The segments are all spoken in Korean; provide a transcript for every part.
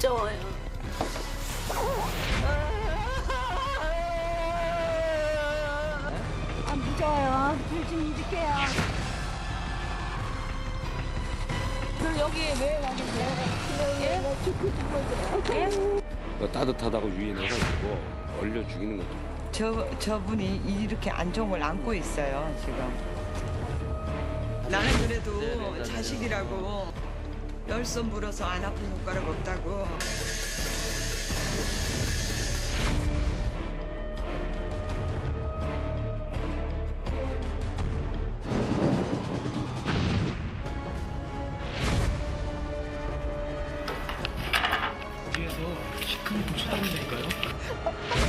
무서워요. 아 무서워요. 불좀 잊을게요. 그럼 여기 왜 왔는데요? 예? 죽고. 뭐 따뜻하다고 유인해가지고 얼려 죽이는 거죠. 저 저분이 이렇게 안종을 안고 있어요 지금. 나는 그래도 자식이라고 열손 물어서 안 아픈 손가락 없다고. 뒤에서 시큰 좀 쳐다본다니까요?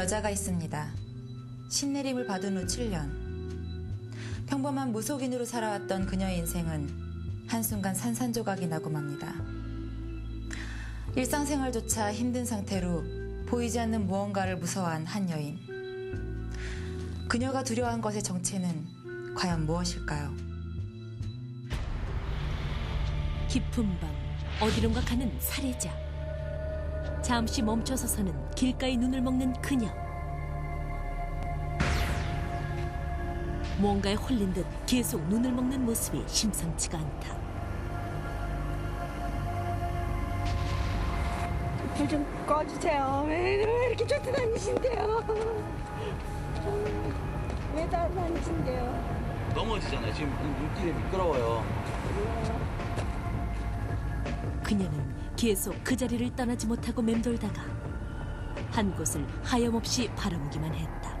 여자가 있습니다. 신내림을 받은 후 7년. 평범한 무속인으로 살아왔던 그녀의 인생은 한순간 산산조각이 나고 맙니다. 일상생활조차 힘든 상태로 보이지 않는 무언가를 무서워한 한 여인. 그녀가 두려워한 것의 정체는 과연 무엇일까요? 깊은 밤 어디론가 가는 살해자 잠시 멈춰서 서는 길가에 눈을 먹는 그녀 뭔가에 홀린 듯 계속 눈을 먹는 모습이 심상치가 않다 불 좀 꺼주세요. 왜, 왜 이렇게 쫓아 다니신대요? 왜 따라다니신대요? 넘어지잖아요. 지금 눈길이 미끄러워요. 그녀는 계속 그 자리를 떠나지 못하고 맴돌다가 한 곳을 하염없이 바라보기만 했다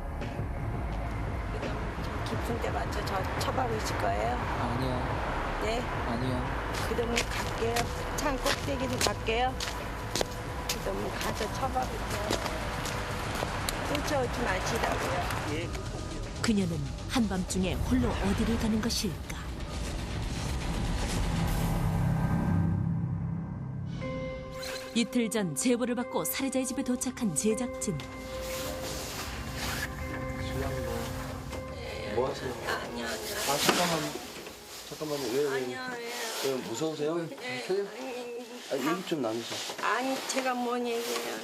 깊은 데 맞춰 저 처박으실 거예요? 아니요, 네. 아니요. 그러면 갈게요. 산 꼭대기로 갈게요. 그러면 가서 처박을게요. 쫓아오지 마시라고요. 그녀는 한밤중에 홀로 어디를 가는 것일까 이틀 전 제보를 받고 살해자의 집에 도착한 제작진 뭐 하세요? 아니요 아니요. 아 잠깐만 잠깐만요. 왜, 왜, 아니요 예. 왜 무서우세요? 선생님? 아, 얘기 좀 나누세요. 아니 제가 뭔 얘기예요.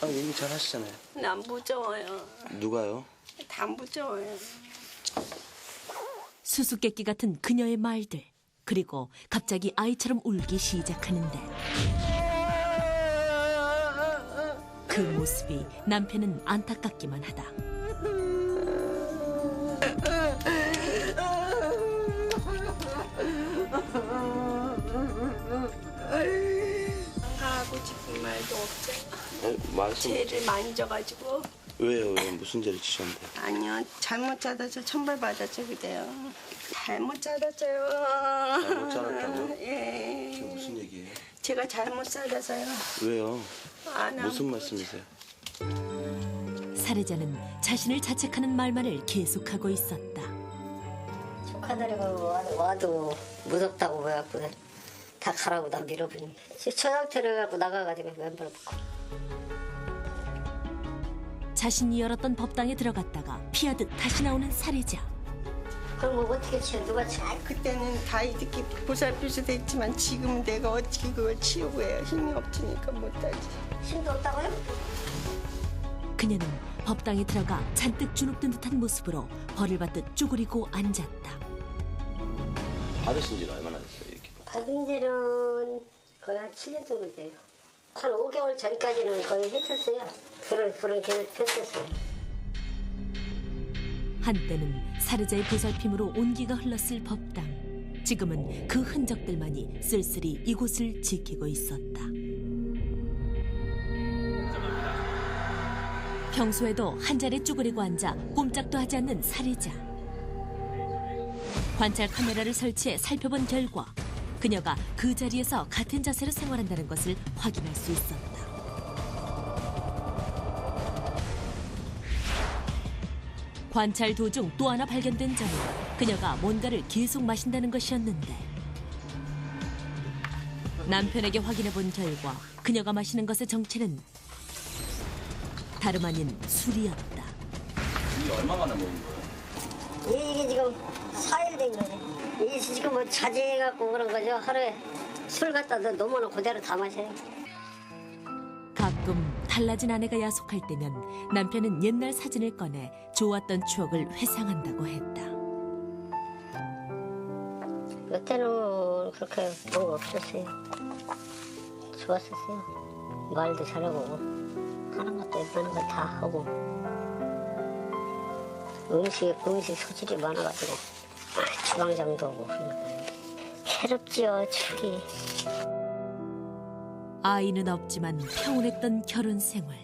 아 얘기 잘 하시잖아요. 난 무서워요. 누가요? 다 무서워요. 수수께끼 같은 그녀의 말들 그리고 갑자기 아이처럼 울기 시작하는데 그 모습이 남편은 안타깝기만 하다 하고 싶은 말도. 아, 말씀 죄를 만져가지고 왜요? 왜 무슨 죄를 지셨는데? 아니요 잘못 찾아서 천벌 받았죠 그대요. 잘못 찾았어요. 잘못 찾았다고요? 예. 무슨 얘기예요? 제가 잘못 살아서요. 왜요? 안 하고. 무슨 말씀이세요? 살해자는 자신을 자책하는 말만을 계속하고 있었다 와- 와도 무섭다고 해갖고 다 가라고 나 밀어버리니 저 상태를 갖고 나가가지고 왼발 붙고 자신이 열었던 법당에 들어갔다가 피하듯 다시 나오는 살해자 그럼 뭐 어떻게 치워 누가 치워 그때는 다 이렇게 보살필 수도 있지만 지금은 내가 어떻게 그걸 치우고 해요. 힘이 없으니까 못하지. 힘도 없다고요? 그녀는 법당에 들어가 잔뜩 주눅든 듯한 모습으로 벌을 받듯 쪼그리고 앉았다 받으신 지는 얼마나 됐어요? 이렇게. 받은 지는 거의 한 7년 정도 돼요 한 5개월 전까지는 거의 했었어요 불을 불은 계속 폈었어요 한때는 살해자의 보살핌으로 온기가 흘렀을 법당. 지금은 그 흔적들만이 쓸쓸히 이곳을 지키고 있었다. 평소에도 한 자리에 쭈그리고 앉아 꼼짝도 하지 않는 살해자. 관찰 카메라를 설치해 살펴본 결과 그녀가 그 자리에서 같은 자세로 생활한다는 것을 확인할 수 있었다. 관찰 도중 또 하나 발견된 점은 그녀가 뭔가를 계속 마신다는 것이었는데 남편에게 확인해 본 결과 그녀가 마시는 것의 정체는 다름 아닌 술이었다. 이게 얼마 만에 먹은 거예요? 이게 지금 4일 된 거지. 이게 지금 뭐 자제해갖고 그런 거죠. 하루에 술 갖다 놓으면 그대로 다 마셔요. 달라진 아내가 야속할 때면 남편은 옛날 사진을 꺼내 좋았던 추억을 회상한다고 했다. 그때는 그렇게 뭐가 없었어요. 좋았었어요. 말도 잘하고 하는 것도 웬만한 거다 하고 음식 음식 소질이 많아가지고 아, 주방장도 하고. 괴롭지요 축이. 아이는 없지만 평온했던 결혼 생활.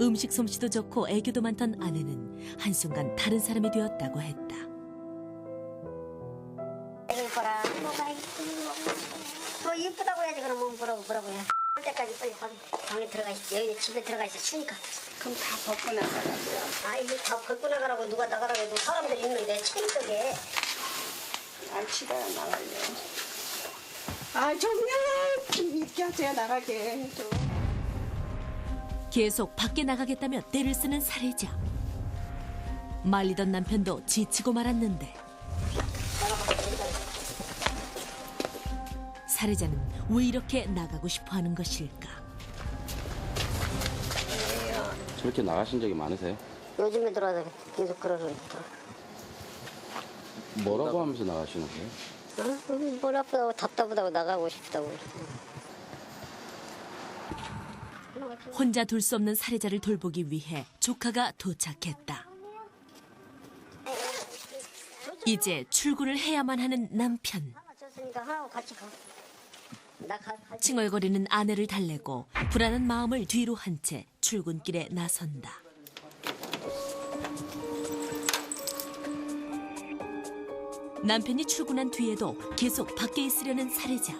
음식 솜씨도 좋고 애교도 많던 아내는 한순간 다른 사람이 되었다고 했다. 뭐가 이쁘고 뭐 이쁘다고 해야지 그럼 뭐 뭐라고 뭐라고 해. 할 때까지 빨리 방, 방에 들어가 있어. 여기 집에 들어가 있어. 추니까. 그럼 다 벗고 나가라고요. 아 이거 다 벗고 나가라고 누가 나가라고 해도 사람들 있는데. 안 치다가 나갈래요. 아, 정말 좀 있게 하세요, 나가게. 좀. 계속 밖에 나가겠다며 떼를 쓰는 살해자. 말리던 남편도 지치고 말았는데 살해자는 왜 이렇게 나가고 싶어 하는 것일까? 저렇게 나가신 적이 많으세요? 요즘에 들어와서 계속 그러는데. 뭐라고 하면서 나가시는 거예요? 어? 뭘 아프다고 답답하다고 나가고 싶다고. 혼자 둘 수 없는 살해자를 돌보기 위해 조카가 도착했다. 이제 출근을 해야만 하는 남편. 칭얼거리는 아내를 달래고 불안한 마음을 뒤로 한 채 출근길에 나선다. 남편이 출근한 뒤에도 계속 밖에 있으려는 살해자.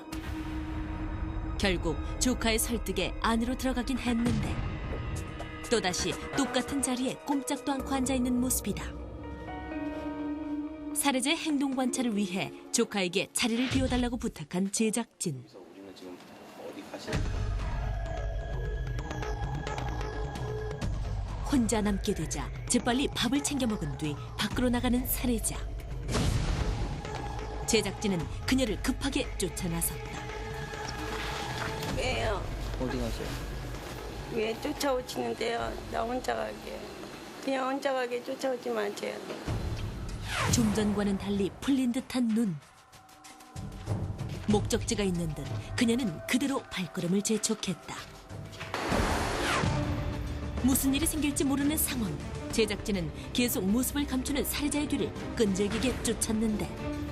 결국 조카의 설득에 안으로 들어가긴 했는데 또다시 똑같은 자리에 꼼짝도 않고 앉아 있는 모습이다. 살해자의 행동 관찰을 위해 조카에게 자리를 비워달라고 부탁한 제작진. 혼자 남게 되자 재빨리 밥을 챙겨 먹은 뒤 밖으로 나가는 살해자. 제작진은 그녀를 급하게 쫓아 나섰다. 왜요? 어디 가세요? 왜 쫓아오시는데요? 나 혼자 가게. 그냥 혼자 가게 쫓아오지 마세요. 좀 전과는 달리 풀린 듯한 눈. 목적지가 있는 듯 그녀는 그대로 발걸음을 재촉했다. 무슨 일이 생길지 모르는 상황. 제작진은 계속 모습을 감추는 살해자의 뒤를 끈질기게 쫓았는데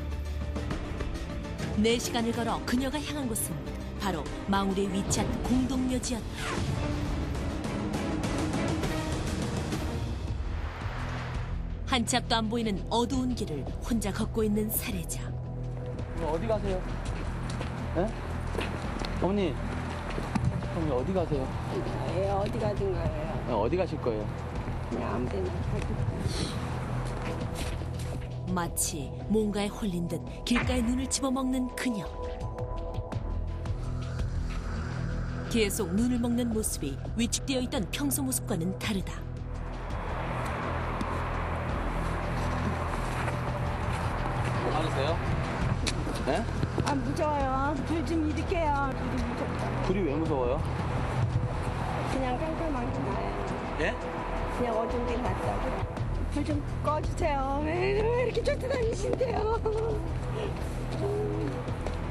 네 시간을 걸어 그녀가 향한 곳은 바로 마을에 위치한 공동묘지였다. 한 치 앞도 안 보이는 어두운 길을 혼자 걷고 있는 살해자. 어디 가세요? 예? 어머니, 어머니 어디 가세요? 예, 어디 가든 가요. 예, 어디 가실 거예요? 그냥 아무 데나 가고. 마치 뭔가에 홀린 듯 길가에 눈을 집어먹는 그녀. 계속 눈을 먹는 모습이 위축되어 있던 평소 모습과는 다르다.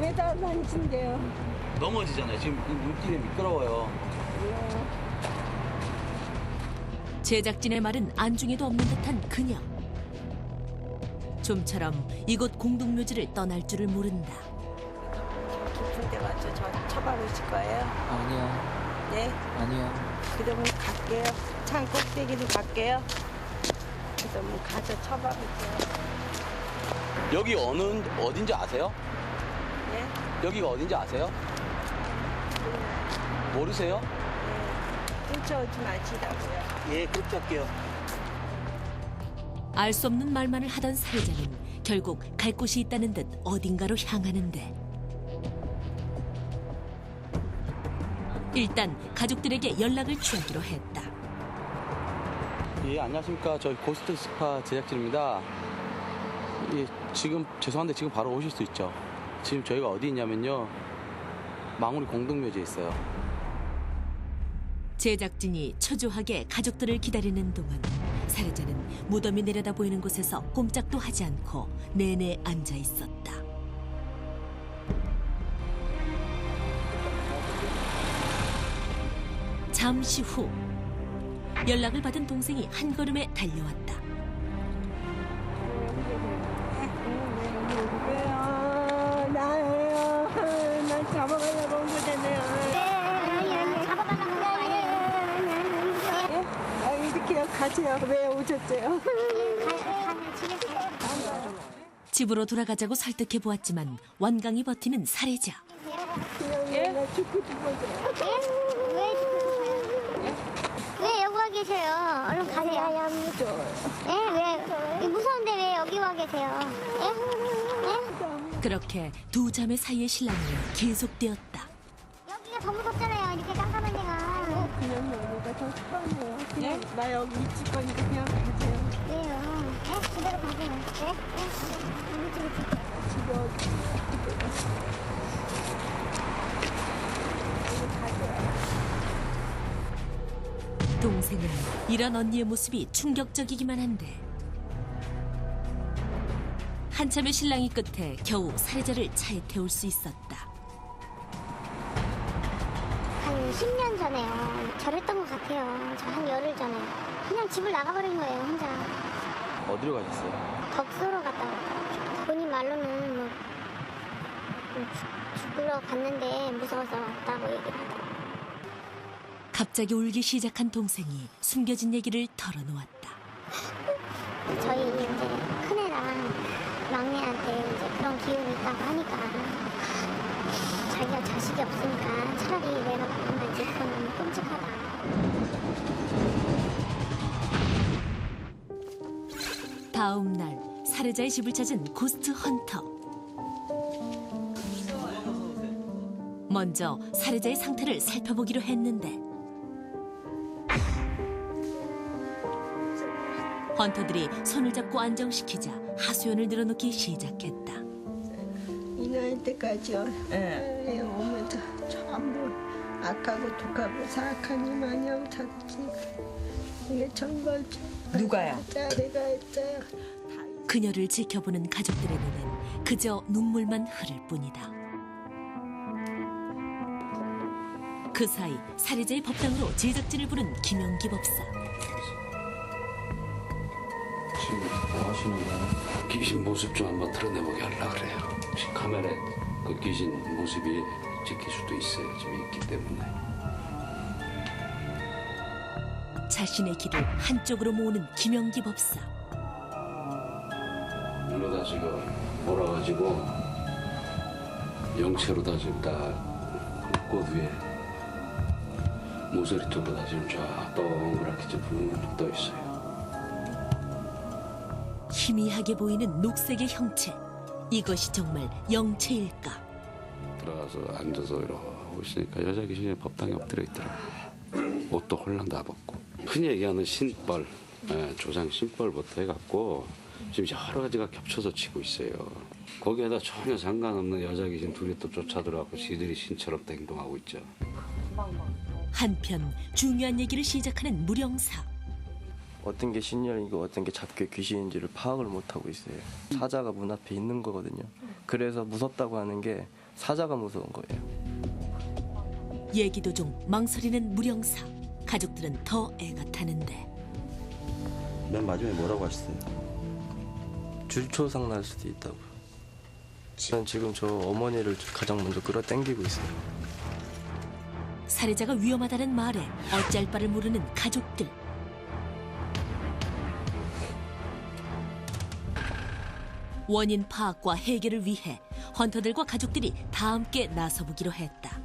왜 따라다니신대요? 넘어지잖아요. 지금 눈길이 미끄러워요. 제작진의 말은 안중에도 없는 듯한 그녀. 좀처럼 이곳 공동묘지를 떠날 줄을 모른다. 깊은 데 가서 저 처박으실 거예요? 아니요, 네? 아니요. 그러면 갈게요. 산 꼭대기로 갈게요. 그러면 가서 처박을게요. 여기 어느 어딘지 아세요? 예? 여기가 어딘지 아세요? 모르세요? 예. 쫓아오지 마시라고요. 예, 그렇게 할게요. 알 수 없는 말만을 하던 살해자는 결국 갈 곳이 있다는 듯 어딘가로 향하는데 일단 가족들에게 연락을 취하기로 했다. 예, 안녕하십니까. 저희 고스트 스파 제작진입니다. 예, 지금 죄송한데 지금 바로 오실 수 있죠. 지금 저희가 어디 있냐면요. 망우리 공동묘지에 있어요. 제작진이 초조하게 가족들을 기다리는 동안 살해자는 무덤이 내려다 보이는 곳에서 꼼짝도 하지 않고 내내 앉아 있었다. 잠시 후 연락을 받은 동생이 한 걸음에 달려왔다. 가세요. 왜 오셨어요? 집으로 돌아가자고 설득해 보았지만 완강히 버티는. 그냥 나 죽고 싶어서요. 왜 여기 와 계세요? 얼른 가세요. 예? 왜? 무서운데 왜 여기 와 계세요? 예? 예? 그렇게 두 자매 사이의 신랑은 계속되었다. 나 여기 있을 거니까 그냥 가세요. 왜요? 예? 그대로 가세요. 예? 예? 우리 집에 집. 동생은 이런 언니의 모습이 충격적이기만 한데 한참의 신랑이 끝에 겨우 살해자를 차에 태울 수 있었다. 10년 전에요. 저랬던 것 같아요. 저 한 열흘 전에. 그냥 집을 나가버린 거예요, 혼자. 어디로 가셨어요? 덕소로 갔다 왔다. 본인 말로는 뭐, 뭐 죽- 죽으러 갔는데 무서워서 왔다고 얘기를 하더라고요. 갑자기 울기 시작한 동생이 숨겨진 얘기를 털어놓았다. 저희 이제 큰애랑 막내한테 이제 그런 기운이 있다고 하니까 자기가 자식이 없으니까 차라리 내가 너무 끔찍하다. 다음 날 살해자의 집을 찾은 고스트 헌터. 먼저 살해자의 상태를 살펴보기로 했는데 헌터들이 손을 잡고 안정시키자 하수연을 늘어놓기 시작했다. 이 나이 때까지요. 예. 예, 오면서 전부 악하고 독하고 사악하니 마냥 찾지. 이게 전거죠. 누가요? 내가 했어요. 그녀를 지켜보는 가족들의 눈엔 그저 눈물만 흐를 뿐이다. 그 사이 살해자의 법당으로 제작진을 부른 김영기 법사. 지금 뭐 하시는 거예요? 귀신 모습 좀 한번 드러내보게 하려 그래요. 카메라에 그 귀신 모습이 찍힐 수도 있어요. 지금 있기 때문에. 자신의 길을 한쪽으로 모으는 김영기 법사. 이러다 지금 몰아가지고 영체로 다 지금 다꽃 위에 모서리 쪽으로 다 지금 쫙 동그랗게 지금 붕떠 있어요. 희미하게 보이는 녹색의 형체. 이것이 정말 영체일까? 들어가서 앉아서 이러고 있으니까 여자 귀신이 법당에 엎드려 있더라고요. 옷도 홀랑 다 벗고. 흔히 얘기하는 신벌, 예, 조상 신벌부터 해갖고 지금 여러 가지가 겹쳐서 치고 있어요. 거기에다 전혀 상관없는 여자 귀신 둘이 또 쫓아들어갖고 지들이 신처럼 또 행동하고 있죠. 한편 중요한 얘기를 시작하는 무령사. 어떤 게 신년이고 어떤 게 잡귀 귀신인지를 파악을 못 하고 있어요. 사자가 문 앞에 있는 거거든요. 그래서 무섭다고 하는 게 사자가 무서운 거예요. 얘기도 좀 망설이는 무령사. 가족들은 더 애가 타는데 맨 마지막에 뭐라고 하셨어요? 줄초상 날 수도 있다고요. 저는 지금 저 어머니를 가장 먼저 끌어당기고 있어요. 살해자가 위험하다는 말에 어찌할 바를 모르는 가족들. 원인 파악과 해결을 위해 헌터들과 가족들이 다 함께 나서보기로 했다.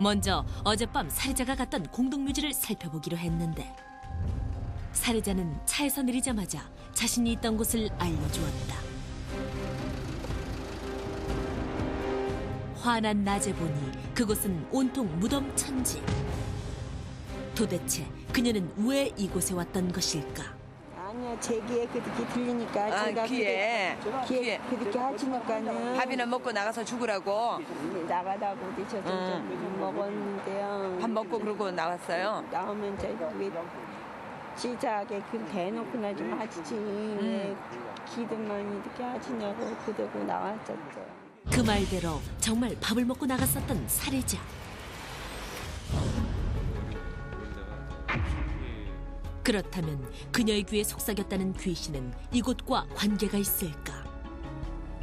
먼저 어젯밤 살해자가 갔던 공동묘지를 살펴보기로 했는데 살해자는 차에서 내리자마자 자신이 있던 곳을 알려주었다. 환한 낮에 보니 그곳은 온통 무덤 천지. 도대체 그녀는 왜 이곳에 왔던 것일까? 아니야 제 귀에 그렇게 들리니까 아, 제가 귀에? 그렇게, 귀에 귀에. 그렇게 하시니까는 밥이나 먹고 나가서 죽으라고 나가다고 드셔서 좀 먹었는데요. 밥 먹고 그러고 나왔어요. 나오면 저기 왜 시작에 그 대놓고 나 좀 하시지 왜 기도만 이렇게 하시냐고 그러고 나왔었죠. 그 말대로 정말 밥을 먹고 나갔었던 살해자. 그렇다면 그녀의 귀에 속삭였다는 귀신은 이곳과 관계가 있을까?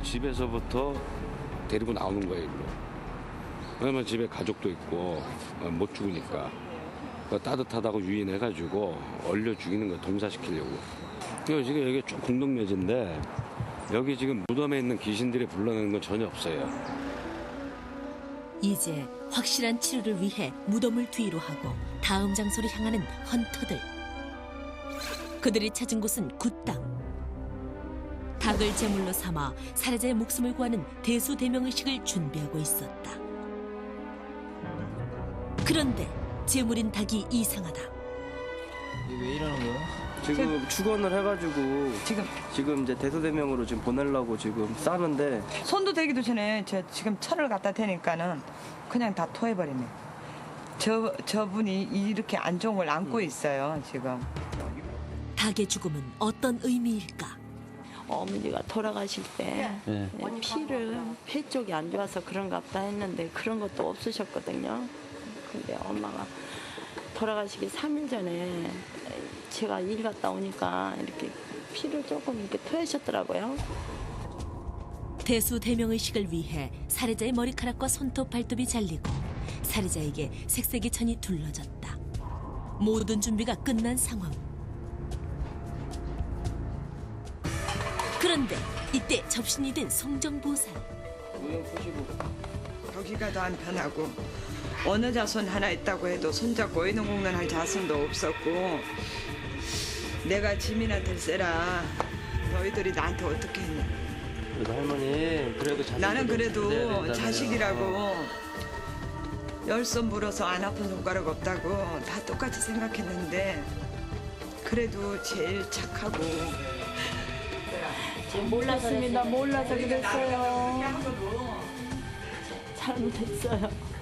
집에서부터 데리고 나오는 거예요, 일로. 왜냐면 집에 가족도 있고 어, 못 죽으니까 그 따뜻하다고 유인해가지고 얼려 죽이는 거 동사시키려고. 그리고 지금 여기 쭉 공동묘지인데 여기 지금 무덤에 있는 귀신들이 불러내는 건 전혀 없어요. 이제 확실한 치료를 위해 무덤을 뒤로 하고 다음 장소로 향하는 헌터들. 그들이 찾은 곳은 굿당. 닭을 제물로 삼아 살해자의 목숨을 구하는 대수대명의식을 준비하고 있었다. 그런데 제물인 닭이 이상하다. 왜 이러는 거야? 지금 축원을 해가지고 지금 지금 이제 대소대명으로 지금 보내려고 지금 싸는데 손도 대기도 전에 저 지금 철을 갖다 대니까는 그냥 다 토해버리네. 저 저분이 이렇게 안 좋은 걸 안고 있어요 지금. 닭의 죽음은 어떤 의미일까? 어머니가 돌아가실 때 네. 그냥 피를 폐 쪽이 안 좋아서 그런가 보다 했는데 그런 것도 없으셨거든요. 근데 엄마가 돌아가시기 3일 전에 제가 일 갔다 오니까 이렇게 피를 조금 이렇게 토하셨더라고요. 대수대명의식을 위해 살해자의 머리카락과 손톱 발톱이 잘리고 살해자에게 색색의 천이 둘러졌다. 모든 준비가 끝난 상황. 그런데 이때 접신이 된 송정보살. 거기가 더 안 편하고 어느 자손 하나 있다고 해도 손잡고 의논공론할 자손도 없었고 내가 지민아 될세라 너희들이 나한테 어떻게 했냐? 그래도 할머니 그래도 자식 나는 그래도 자식이라고 열손 물어서 안 아픈 손가락 없다고 다 똑같이 생각했는데 그래도 제일 착하고 몰랐습니다. 몰라서 그랬어요. 잘못했어요.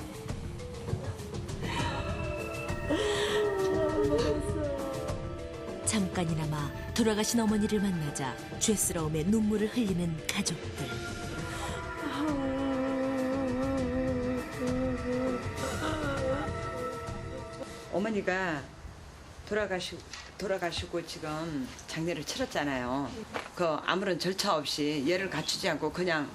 잠깐이나마 돌아가신 어머니를 만나자 죄스러움에 눈물을 흘리는 가족들. 어머니가 돌아가시고 돌아가시고 지금 장례를 치렀잖아요. 그 아무런 절차 없이 예를 갖추지 않고 그냥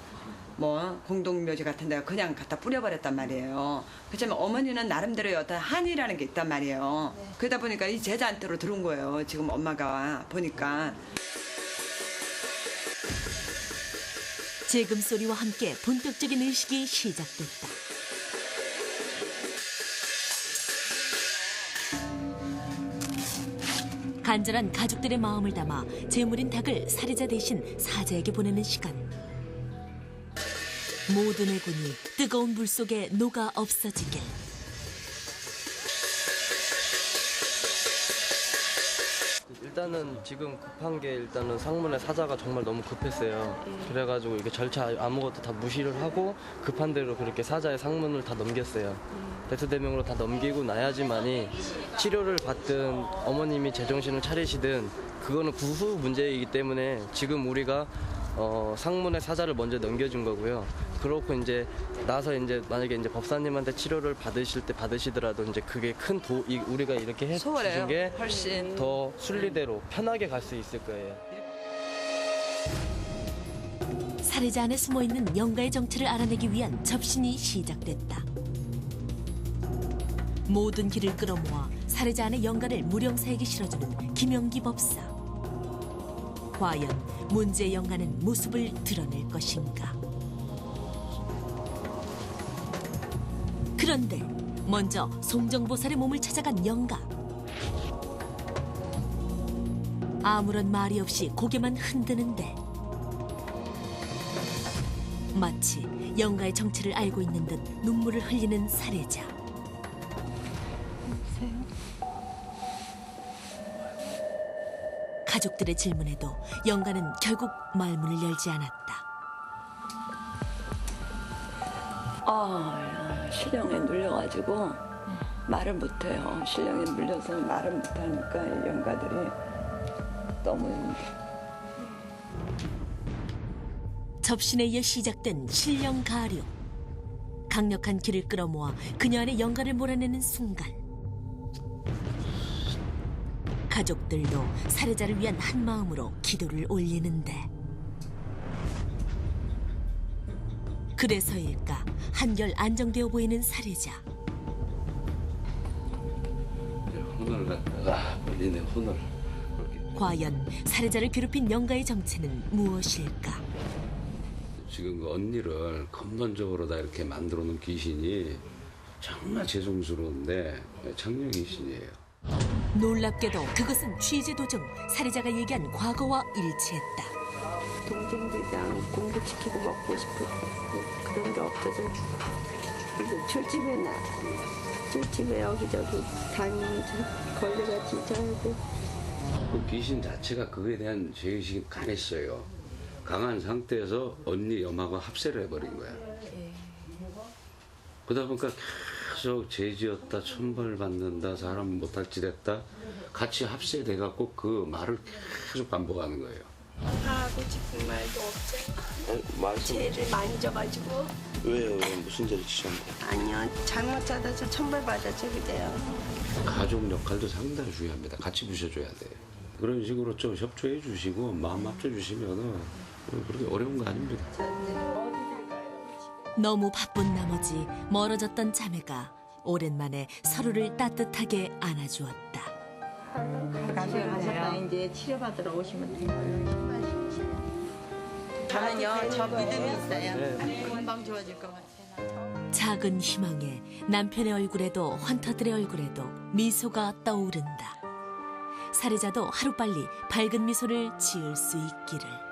뭐 공동묘지 같은 데 그냥 갖다 뿌려버렸단 말이에요. 그렇지만 어머니는 나름대로의 어떤 한이라는 게 있단 말이에요. 그러다 보니까 이 제자한테로 들어온 거예요. 지금 엄마가 보니까. 재금 소리와 함께 본격적인 의식이 시작됐다. 간절한 가족들의 마음을 담아 제물인 닭을 살해자 대신 사자에게 보내는 시간. 모든 애군이 뜨거운 물 속에 녹아 없어지게. 일단은 지금 급한 게 일단은 상문의 사자가 정말 너무 급했어요. 그래가지고 이게 절차 아무것도 다 무시를 하고 급한 대로 그렇게 사자의 상문을 다 넘겼어요. 대수대명으로 다 넘기고 나야지만이 치료를 받든 어머님이 제정신을 차리시든 그거는 구후 문제이기 때문에 지금 우리가 어, 상문의 사자를 먼저 넘겨준 거고요. 그렇고 이제 나서 이제 만약에 이제 법사님한테 치료를 받으실 때 받으시더라도 이제 그게 큰 도, 이, 우리가 이렇게 해. 주신 게 훨씬. 더 순리대로 편하게 갈 수 있을 거예요. 살해자 안에 숨어 있는 영가의 정체를 알아내기 위한 접신이 시작됐다. 모든 길을 끌어모아 살해자 안의 영가를 무령사에게 실어주는 김영기 법사. 과연 문제의 영가는 모습을 드러낼 것인가? 그런데 먼저 송정보살의 몸을 찾아간 영가. 아무런 말이 없이 고개만 흔드는데 마치 영가의 정체를 알고 있는 듯 눈물을 흘리는 살해자. 가족들의 질문에도 영가는 결국 말문을 열지 않았다. 아, 실령에 눌려가지고 말을 못해요. 실령에 눌려서 말을 못하니까 영가들이 너무 접신에 이어 시작된 신령 가료. 강력한 길을 끌어모아 그녀 안의 영가를 몰아내는 순간. 가족들도 살해자를 위한 한 마음으로 기도를 올리는데. 그래서일까 한결 안정되어 보이는 살해자. 혼을 갖다가 본인의 혼을 과연 살해자를 괴롭힌 영가의 정체는 무엇일까? 지금 그 언니를 근본적으로 다 이렇게 만들어 놓은 귀신이 정말 죄송스러운데 창녀 귀신이에요. 놀랍게도 그것은 취재 도중 살해자가 얘기한 과거와 일치했다. 동생 들이랑 공부시키고 먹고 싶을 때 그런 게 없어서 술집에나 술집에 여기저기 다니면서 걸레같이 자고 그 귀신 자체가 그거에 대한 죄의식이 강했어요. 강한 상태에서 언니 염하고 합세를 해버린 거야. 그러다 보니까 계속 죄지었다, 천벌받는다, 사람 못할 짓 했다. 같이 합세돼갖고 그 말을 계속 반복하는 거예요. 하고 싶은 말도 없죠. 말씀 죄를 많이 져가지고 왜요? 무슨 죄를 지셨는데? 아니요 잘못 찾아서 천벌 받아서 그래요. 가족 역할도 상당히 중요합니다. 같이 부셔줘야 돼요. 그런 식으로 좀 협조해 주시고 마음 맞춰 주시면은 그렇게 어려운 거 아닙니다. 너무 바쁜 나머지 멀어졌던 자매가 오랜만에 서로를 따뜻하게 안아주었다. 가셨다 이제 치료받으러 오시면 돼요. 저는요 저 믿음이 있어요. 금방 좋아질 것 같아요. 작은 희망에 남편의 얼굴에도 헌터들의 얼굴에도 미소가 떠오른다. 살해자도 하루빨리 밝은 미소를 지을 수 있기를.